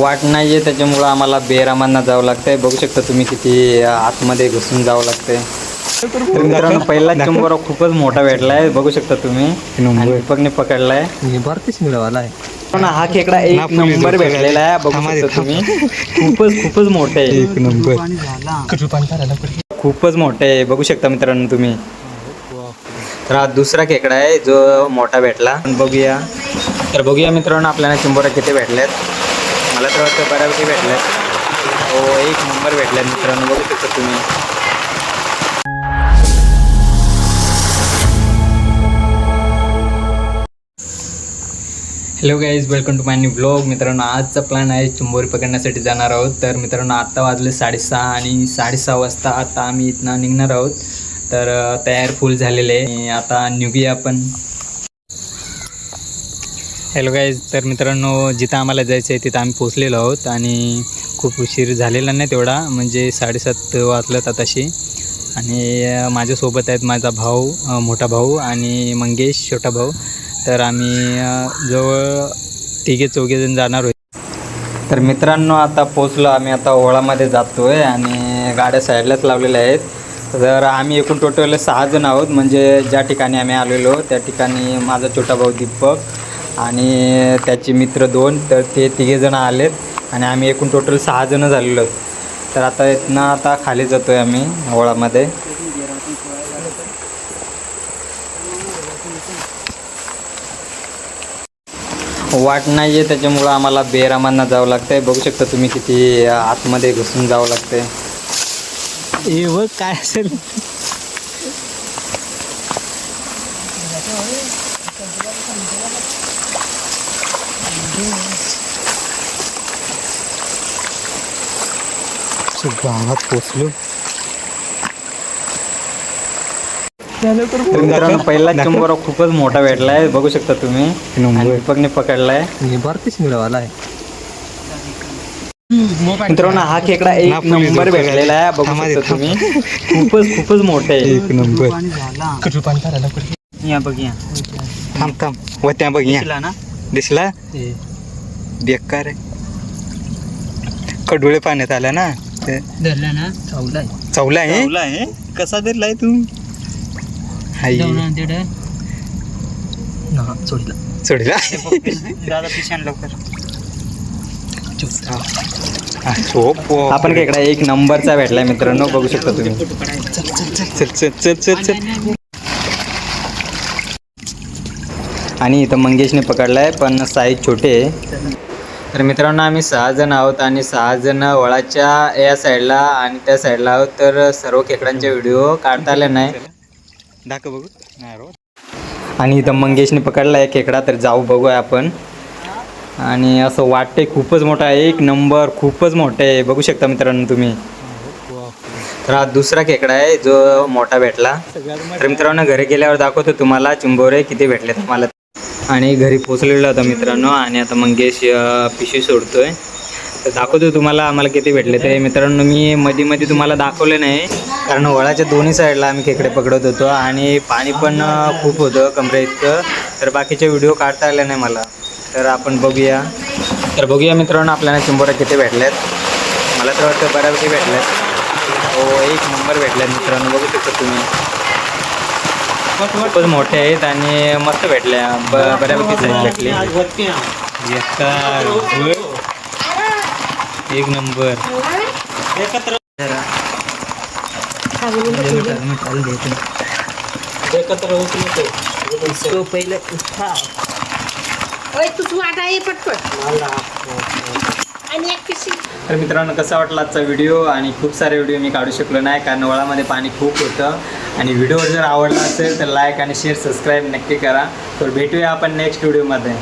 वाट नाही आहे त्याच्यामुळं आम्हाला बेरामांना जावं लागतंय. बघू शकता तुम्ही किती आतमध्ये घुसून जावं लागतंय. तर मित्रांनो पहिला चंबोरा खूपच मोठा भेटलाय. बघू शकता तुम्ही. आणि दीपकने पकडलाय. भारतीय मिळवाला आहे. पण हा खेकडा एक नंबर भेटलेला आहे. बघू शकता तुम्ही. खूपच खूपच मोठा आहे. नंबर. पाणी झालं खूपच मोठे आहे. बघू शकता मित्रांनो तुम्ही. तर हा दुसरा खेकडा आहे जो मोठा भेटला. पण बघूया. तर बघूया मित्रांनो आपल्याला चिंबोरा किती भेटल्यात मला तर वाटतं बऱ्यापैकी भेटलं हो एक नंबर भेटला मित्रांनो. बघू शकता तुम्ही. Hello guys welcome to my new blog मित्रांनो आजचा प्लॅन आहे चिंबोरी पकडण्यासाठी जाणार आहोत. तर मित्रांनो आत्ता वाजले साडेसहा आणि साडेसहा वाजता आता आम्ही इथनं निघणार आहोत. तर तयार फुल झालेले आहे. आता निघूया आपण. हॅलो गाईज तर मित्रांनो जिथं आम्हाला जायचं आहे तिथं आम्ही पोचलेलो आहोत आणि खूप उशीर झालेला नाही तेवढा म्हणजे साडेसात वाजलं आताशी. आणि माझ्यासोबत आहेत माझा भाऊ मोठा भाऊ आणि मंगेश छोटा भाऊ. तर आम्ही जवळ तिघे चौघेजण जाणार होते तर मित्रांनो आता पोचलो आम्ही आता ओळामध्ये जातो आहे आणि गाड्या साईडलाच लावलेल्या आहेत. तर आम्ही एकूण टोटल सहा जण आहोत म्हणजे ज्या ठिकाणी आम्ही आलेलो त्या ठिकाणी माझा छोटा भाऊ दीपक आणि त्याचे मित्र दोन तर ते तिघे जण आलेत आणि आम्ही एकूण टोटल सहा जण झालेलो आहोत. तर आता इथनं आता खाली जातो आहे आम्ही ओळामध्ये. वाट नाही आहे त्याच्यामुळं आम्हाला बेरामांना जावं लागतंय. बघू शकता तुम्ही किती आतमध्ये घुसून जावं लागतंय. हे बघ काय असेल. गावात पोचलो. तर मित्रांनो पहिला चंबोरा खूपच मोठा भेटलाय. बघू शकता तुम्ही. आणि दीपकने पकडलाय. भारतीय मिळवाला आहे. मित्रांनो हा खेकडा एक नंबर भेटलेला आहे. बघू शकता तुम्ही. खूपच खूपच मोठा आहे. एक नंबर. या बघ या. थांब थांब. व त्या बघ या. दिसला ना? दिसला? बेकार आहे. कडोळे पाण्यात आला ना. ते धरला ना. चवला आहे चावला आहे कसा धरलाय तू? हाय तिकडे. सोडला. सोडला? दादा पिशान लवकर. हा, आपण खेकडा एक नंबरचा भेटलाय मित्रांनो बघू शकता तुम्ही. चल चल चल. चल चल आणि इथं मंगेशने पकडलाय पण साईज छोटे आहे. तर मित्रांनो आम्ही सहा जण आहोत आणि सहा जण वळाच्या या साईडला आणि त्या साईडला आहोत. तर सर्व खेकड्यांचे व्हिडिओ काढता आले नाही. दाखव बघू. नाही आणि इथं मंगेशने पकडलाय खेकडा तर जाऊ बघूया आपण. आणि असं वाटते खूपच मोठा आहे. एक नंबर खूपच मोठा आहे. बघू शकता मित्रांनो तुम्ही. तर हा दुसरा खेकडा आहे जो मोठा भेटला. तर मित्रांनो घरी गेल्यावर दाखवतो तुम्हाला. चिंबोरे किती भेटले तुम्हाला आणि घरी पोचलेलो होता मित्रांनो आणि आता मंगेश अं, पिशवी सोडतोय. तर दाखवतो तुम्हाला आम्हाला किती भेटले ते. मित्रांनो मी मध्ये मध्ये तुम्हाला दाखवले नाही कारण वळाच्या दोन्ही साईडला आम्ही खेकडे पकडत होतो आणि पाणी पण खूप होतं कमरे इतकं. तर बाकीचे व्हिडिओ काढता आले नाही मला. तर आपण बघूया. तर बघूया मित्रांनो आपल्याला चिंबोरा किती भेटल्यात. मला तर वाटतं बऱ्यापैकी भेटल्यात. हो एक नंबर भेटल्यात मित्रांनो. बघू शकता तुम्ही. खूपच मोठे आहेत आणि मस्त भेटल्या. ब बऱ्यापैकी साईज भेटली. एक नंबर. तर मित्रांनो कसा वाटला आजचा व्हिडिओ आणि खूप सारे व्हिडिओ मी काढू शकलो नाही कारण वळामध्ये पाणी खूप होतं. आणि व्हिडिओ जर आवडला असेल तर लाईक आणि शेअर सबस्क्राईब नक्की करा. तर भेटूया आपण नेक्स्ट व्हिडिओमध्ये